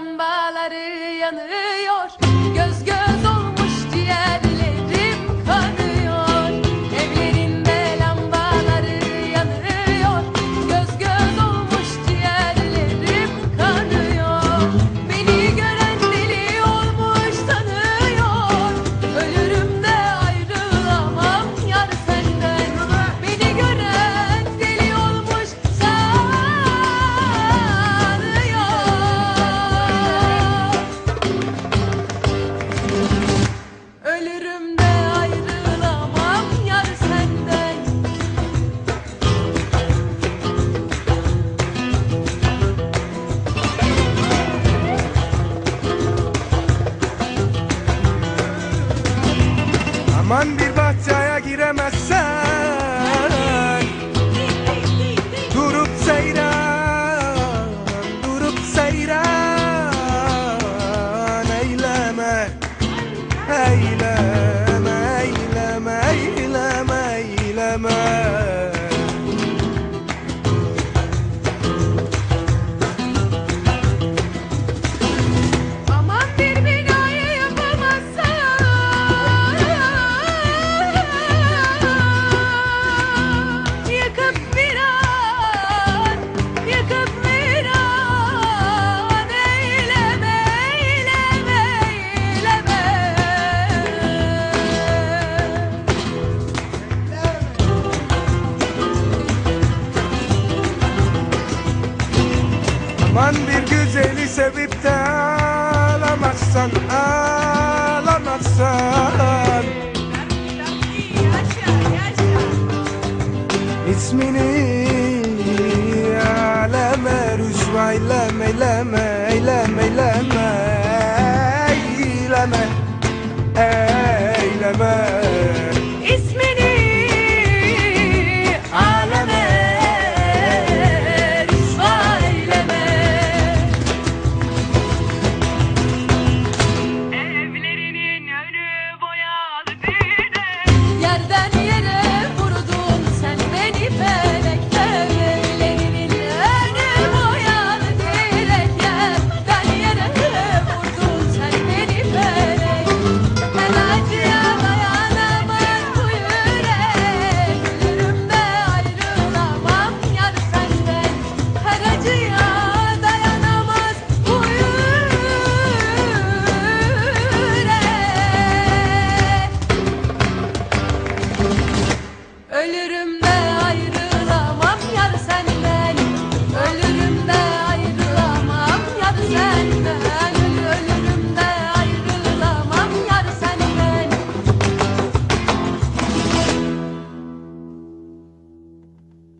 lambaları yanıyor. Aman bir bahçeye giremezsen. Durup seyran, durup seyran. Eyleme, eyleme. Aman bir güzeli sevip de alamazsan Alamazsan. İsmini aleme rüsva eyleme eyleme eyleme eyleme Eyleme eyleme.